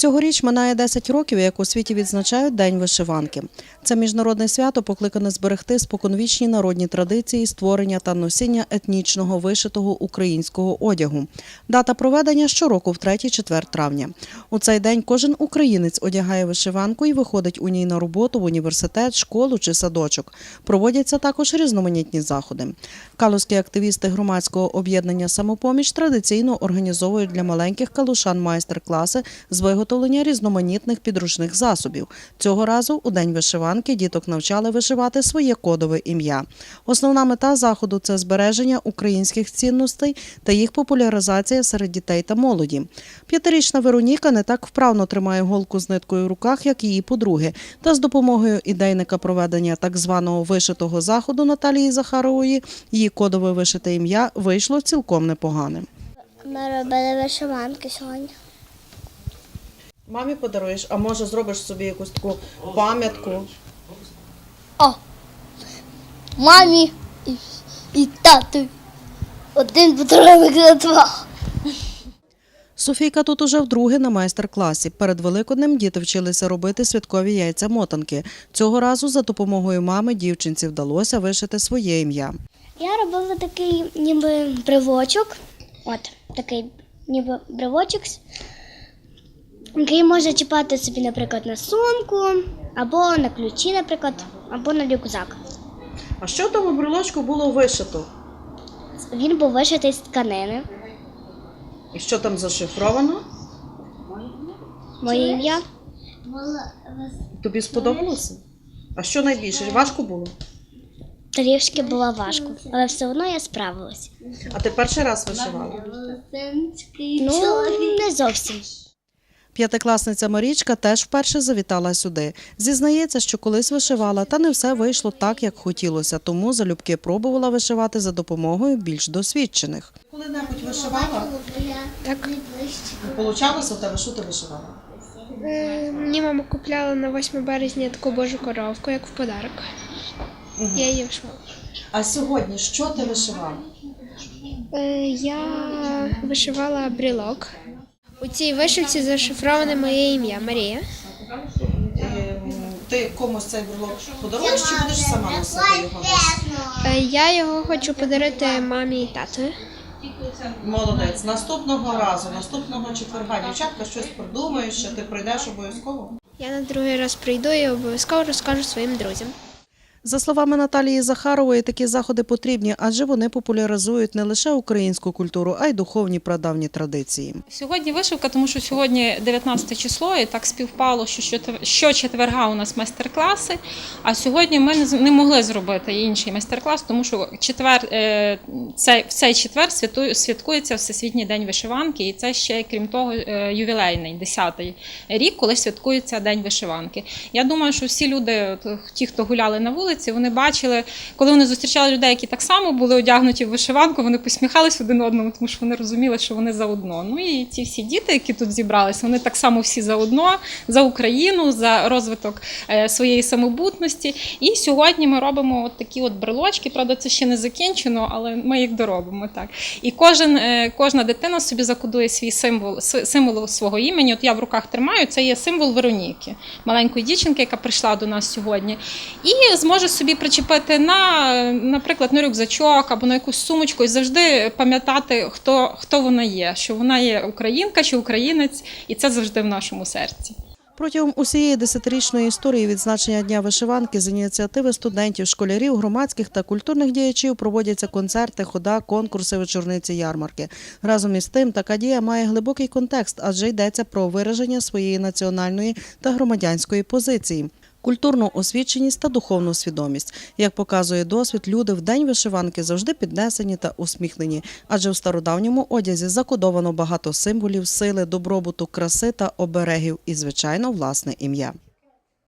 Цьогоріч минає 10 років, як у світі відзначають День вишиванки. Це міжнародне свято покликане зберегти споконвічні народні традиції створення та носіння етнічного вишитого українського одягу. Дата проведення щороку в 3-4 травня. У цей день кожен українець одягає вишиванку і виходить у ній на роботу в університет, школу чи садочок. Проводяться також різноманітні заходи. Калузькі активісти громадського об'єднання Самопоміч традиційно організовують для маленьких калушан майстер-класи з виготовлення різноманітних підручних засобів. Цього разу у день вишиванки діток навчали вишивати своє кодове ім'я. Основна мета заходу це збереження українських цінностей та їх популяризація серед дітей та молоді. П'ятирічна Вероніка не так вправно тримає голку з ниткою в руках, як її подруги. Та з допомогою ідейника проведення так званого вишитого заходу Наталії Захарової її кодове вишите ім'я вийшло цілком непоганим. Ми робили вишиванки сьогодні. Мамі подаруєш, а може зробиш собі якусь таку пам'ятку. О! Мамі і, і тату. Один подарунок на два. Софійка тут уже вдруге на майстер-класі. Перед Великоднем діти вчилися робити святкові яйця-мотанки. Цього разу за допомогою мами дівчинці вдалося вишити своє ім'я. Я робила такий ніби бривочок. От, такий ніби бривочок, який може чіпати собі, наприклад, на сумку, або на ключі, наприклад, або на рюкзак. А що в тому брелочку було вишито? Він був вишитий з тканини. І що там зашифровано? Моє ім'я. Тобі сподобалося? А що найбільше? Важко було? Трішки було важко, але все одно я справилась. А ти перший раз вишивала? Ну, не зовсім. П'ятикласниця Марічка теж вперше завітала сюди. Зізнається, що колись вишивала, та не все вийшло так, як хотілося, тому залюбки пробувала вишивати за допомогою більш досвідчених. Коли-небудь вишивала? Так, Получалося у тебе, що ти вишивала? е, мені мама купляла на 8 березня таку божу коровку, як в подарок. Я її вишивала. А сьогодні що ти вишивала? Е, я вишивала брілок. У цій вишивці зашифроване моє ім'я Марія. Ти комусь цей брелок подаруєш чи будеш сама носити його? Е, я його хочу подарити мамі і татові. Молодець. Наступного разу, наступного четверга, дівчатка щось придумають, що ти прийдеш обов'язково. Я на другий раз прийду і обов'язково розкажу своїм друзям. За словами Наталії Захарової, такі заходи потрібні, адже вони популяризують не лише українську культуру, а й духовні прадавні традиції. Сьогодні вишивка, тому що сьогодні 19 число, і так співпало, що щочетверга у нас майстер-класи. А сьогодні ми не могли зробити інший майстер-клас, тому що четвер, е, цей, в цей четвер святкується Всесвітній день вишиванки, і це ще, крім того, е, ювілейний, 10-й рік, коли святкується День вишиванки. Я думаю, що всі люди, ті, хто гуляли на вулиці, вони бачили, коли вони зустрічали людей, які так само були одягнуті в вишиванку, вони посміхались один одному, тому що вони розуміли, що вони заодно. Ну і ці всі діти, які тут зібралися, вони так само всі заодно за Україну, за розвиток е, своєї самобутності. І сьогодні ми робимо от такі от брелочки. Правда, це ще не закінчено, але ми їх доробимо так. І кожен, е, кожна дитина собі закодує свій символ, символ свого імені. От я в руках тримаю, це є символ Вероніки, маленької дівчинки, яка прийшла до нас сьогодні. І зможе собі причепити на, наприклад, на рюкзачок або на якусь сумочку і завжди пам'ятати, хто, хто вона є, що вона є українка чи українець, і це завжди в нашому серці. Протягом усієї десятирічної історії відзначення Дня вишиванки з ініціативи студентів, школярів, громадських та культурних діячів проводяться концерти, хода, конкурси, вечорниці, ярмарки. Разом із тим, така дія має глибокий контекст, адже йдеться про вираження своєї національної та громадянської позиції. Культурну освіченість та духовну свідомість. Як показує досвід, люди в день вишиванки завжди піднесені та усміхнені, адже в стародавньому одязі закодовано багато символів, сили, добробуту, краси та оберегів і, звичайно, власне ім'я.